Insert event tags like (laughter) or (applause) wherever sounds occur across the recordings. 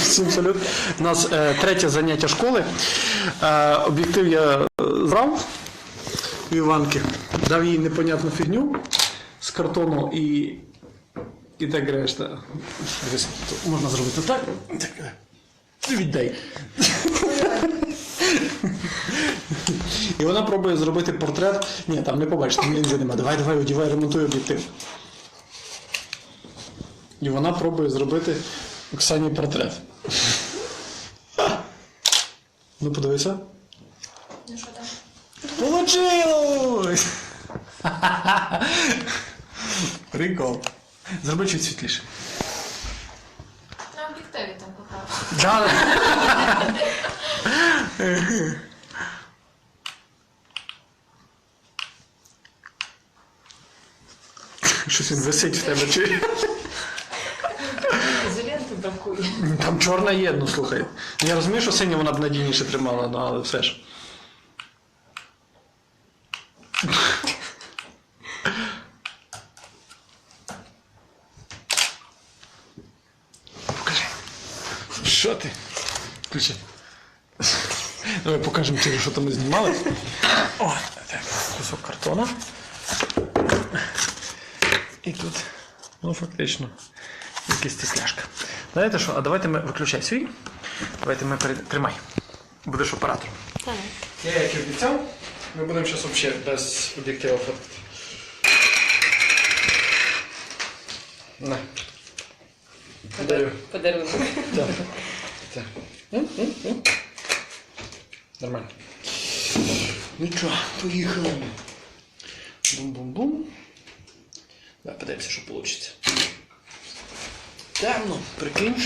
Всім салют. У нас е, третє заняття школи. Е, об'єктив я е, збрав у Іванки, дав їй непонятну фігню з картону і. І так решта. Можна зробити так. е, Віддай. І вона пробує зробити портрет. Ні, там не побачиш, там лінзи нема. Давай, давай, одівай, ремонтуй об'єктив. І вона пробує зробити Оксані портрет. Ну, подивися. Ну що там? Получилось! Прикол. Зроби чуть світліше. На об'єктиві там поправ. Да. Щось він висить в тебе чи. Бракує. Там чорна є, ну слухай. Я розумію, що синя вона б надійніше тримала, ну, але все ж. Покажи. Що ти? Включи. Давай покажемо тобі, що там ми знімали. О, так, кусок картона. І тут, ну фактично, якась стекляшка. Знаєте що? А давайте ми виключай свій. Давайте ми перед... тримай. Будеш оператором. Так. Я як і обіцяв, ми будемо зараз взагалі без об'єктива фоткати. На. Подарунок. Так. Так. М, м, м. Нормально. Нічого, поїхали. Бум-бум-бум. Давай подивимося, що вийде. Темно, прикинь.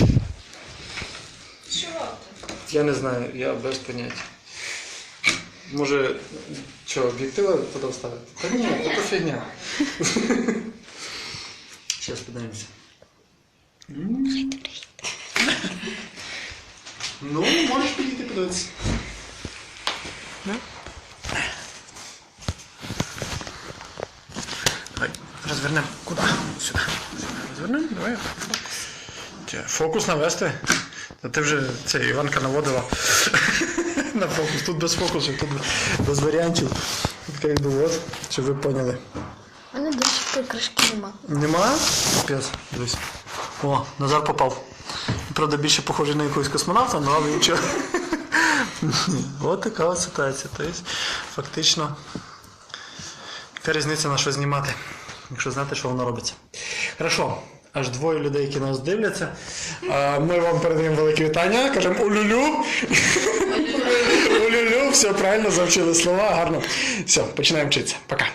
Чого ти? Я не знаю, я без поняття. Може, що, об'єктива туди вставити? Та ні, це фігня. Зараз подивимося. Ну, можеш підійти подивитися. Давай, розвернемо. Куди? Сюди. Розвернемо, давай. Чи Фокус навести. Та ти вже це Іванка наводила (laughs) на фокус. Тут без фокусу, тут без варіантів. Тут якби от, щоб ви поняли. У мене дощки кришки нема. Нема? Пес, дивись. О, Назар попав. Правда, більше похожий на якогось космонавта, ну, але нічого. (laughs) От така от ситуація. Тобто, фактично, яка різниця на що знімати, якщо знати, що воно робиться. Хорошо. Аж двоє людей, які нас дивляться. Ми вам передаємо велике вітання. Кажемо улюлю. (laughs) Улюлю, все правильно завчили слова, гарно. Все, починаємо вчитися. Пока.